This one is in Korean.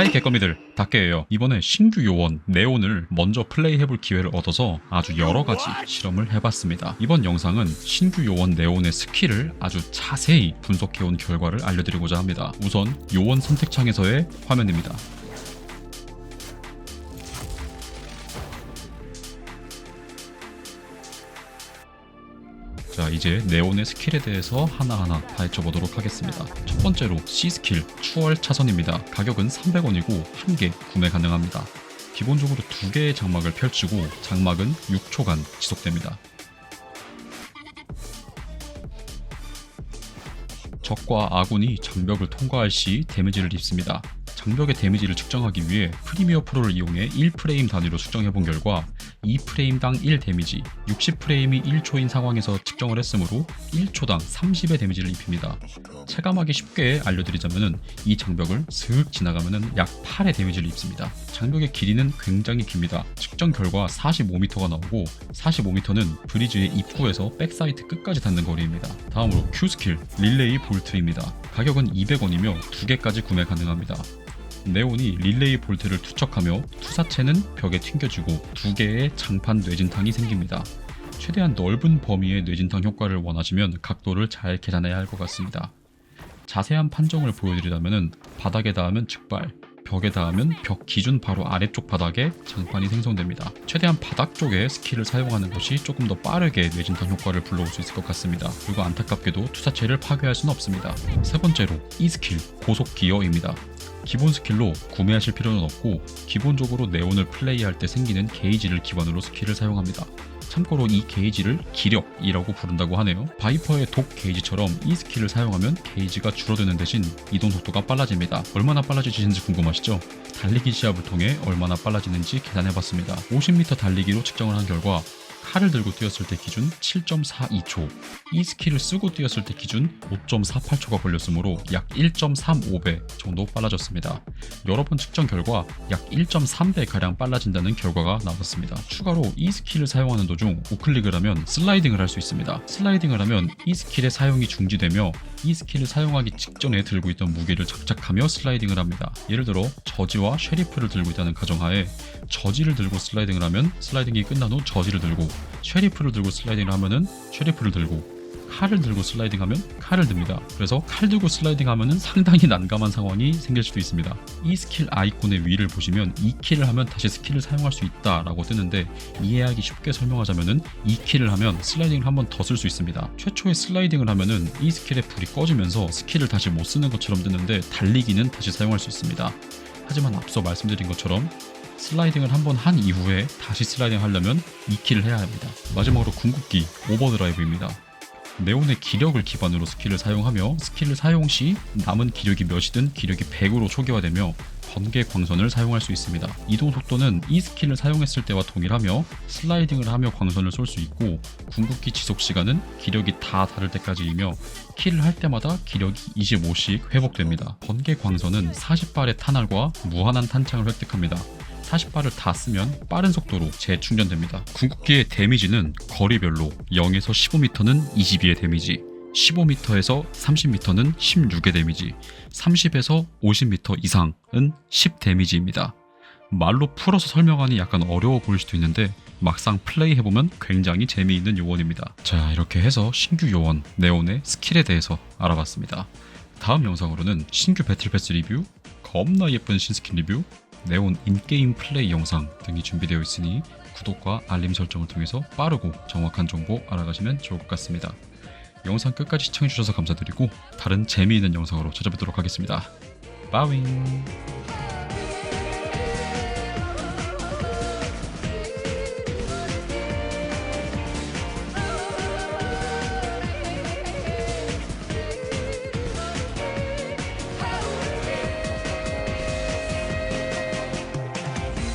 하이 개껌이들 닭개예요. 이번에 신규 요원 네온을 먼저 플레이해볼 기회를 얻어서 아주 여러가지 실험을 해봤습니다. 이번 영상은 신규 요원 네온의 스킬을 아주 자세히 분석해온 결과를 알려드리고자 합니다. 우선 요원 선택창에서의 화면입니다 이제 네온의 스킬에 대해서 하나하나 파헤쳐 보도록 하겠습니다. 첫 번째로 C 스킬 추월 차선입니다. 가격은 300원이고 한 개 구매 가능합니다. 기본적으로 두 개의 장막을 펼치고 장막은 6초간 지속됩니다. 적과 아군이 장벽을 통과할 시 데미지를 입습니다. 장벽의 데미지를 측정하기 위해 프리미어 프로를 이용해 1프레임 단위로 측정해 본 결과 2프레임당 1 데미지, 60프레임이 1초인 상황에서 측정을 했으므로 1초당 30의 데미지를 입힙니다. 체감하기 쉽게 알려드리자면은 이 장벽을 슥 지나가면은 약 8의 데미지를 입습니다. 장벽의 길이는 굉장히 깁니다. 측정 결과 45m가 나오고 45m는 브리즈의 입구에서 백사이트 끝까지 닿는 거리입니다. 다음으로 Q 스킬 릴레이 볼트입니다. 가격은 200원이며 두 개까지 구매 가능합니다. 네온이 릴레이 볼트를 투척하며 투사체는 벽에 튕겨지고 두 개의 장판 뇌진탕이 생깁니다. 최대한 넓은 범위의 뇌진탕 효과를 원하시면 각도를 잘 계산해야 할 것 같습니다. 자세한 판정을 보여드리자면 바닥에 닿으면 즉발, 벽에 닿으면 벽 기준 바로 아래쪽 바닥에 장판이 생성됩니다. 최대한 바닥 쪽에 스킬을 사용하는 것이 조금 더 빠르게 뇌진탕 효과를 불러올 수 있을 것 같습니다. 그리고 안타깝게도 투사체를 파괴할 수는 없습니다. 세 번째로 이 스킬 고속 기어입니다. 기본 스킬로 구매하실 필요는 없고 기본적으로 네온을 플레이할 때 생기는 게이지를 기반으로 스킬을 사용합니다. 참고로 이 게이지를 기력이라고 부른다고 하네요. 바이퍼의 독 게이지처럼 이 스킬을 사용하면 게이지가 줄어드는 대신 이동 속도가 빨라집니다. 얼마나 빨라지시는지 궁금하시죠? 달리기 시합을 통해 얼마나 빨라지는지 계산해봤습니다. 50m 달리기로 측정을 한 결과 칼을 들고 뛰었을 때 기준 7.42초, 이 스킬을 쓰고 뛰었을 때 기준 5.48초가 걸렸으므로 약 1.35배 정도 빨라졌습니다. 여러 번 측정 결과 약 1.3배 가량 빨라진다는 결과가 나왔습니다. 추가로 이 스킬을 사용하는 도중 우클릭을 하면 슬라이딩을 할 수 있습니다. 슬라이딩을 하면 이 스킬의 사용이 중지되며 이 스킬을 사용하기 직전에 들고 있던 무기를 장착하며 슬라이딩을 합니다. 예를 들어 저지와 쉐리프를 들고 있다는 가정하에 저지를 들고 슬라이딩을 하면 슬라이딩이 끝난 후 저지를 들고 쉐리프를 들고 슬라이딩을 하면은 쉐리프를 들고 칼을 들고 슬라이딩 하면 칼을 듭니다. 그래서 칼 들고 슬라이딩 하면은 상당히 난감한 상황이 생길 수도 있습니다. 이 스킬 아이콘의 위를 보시면 이 키를 하면 다시 스킬을 사용할 수 있다라고 뜨는데 이해하기 쉽게 설명하자면은 이 키를 하면 슬라이딩을 한 번 더 쓸 수 있습니다. 최초에 슬라이딩을 하면은 이 스킬의 불이 꺼지면서 스킬을 다시 못 쓰는 것처럼 뜨는데 달리기는 다시 사용할 수 있습니다. 하지만 앞서 말씀드린 것처럼 슬라이딩을 한 번 한 이후에 다시 슬라이딩 하려면 2킬을 해야 합니다. 마지막으로 궁극기 오버드라이브입니다. 네온의 기력을 기반으로 스킬을 사용하며 스킬을 사용 시 남은 기력이 몇이든 기력이 100으로 초기화되며 번개 광선을 사용할 수 있습니다. 이동 속도는 이 스킬을 사용했을 때와 동일하며 슬라이딩을 하며 광선을 쏠 수 있고 궁극기 지속 시간은 기력이 다 다를 때까지이며 킬을 할 때마다 기력이 25씩 회복됩니다. 번개 광선은 40발의 탄알과 무한한 탄창을 획득합니다. 40발을 다 쓰면 빠른 속도로 재충전됩니다. 궁극기의 데미지는 거리별로 0에서 15m는 22의 데미지, 15m에서 30m는 16의 데미지, 30에서 50m 이상은 10 데미지입니다. 말로 풀어서 설명하니 약간 어려워 보일 수도 있는데 막상 플레이해보면 굉장히 재미있는 요원입니다. 자 이렇게 해서 신규 요원 네온의 스킬에 대해서 알아봤습니다. 다음 영상으로는 신규 배틀 패스 리뷰, 겁나 예쁜 신스킨 리뷰, 네온 인게임 플레이 영상 등이 준비되어 있으니 구독과 알림 설정을 통해서 빠르고 정확한 정보 알아가시면 좋을 것 같습니다. 영상 끝까지 시청해주셔서 감사드리고 다른 재미있는 영상으로 찾아뵙도록 하겠습니다. 빠윙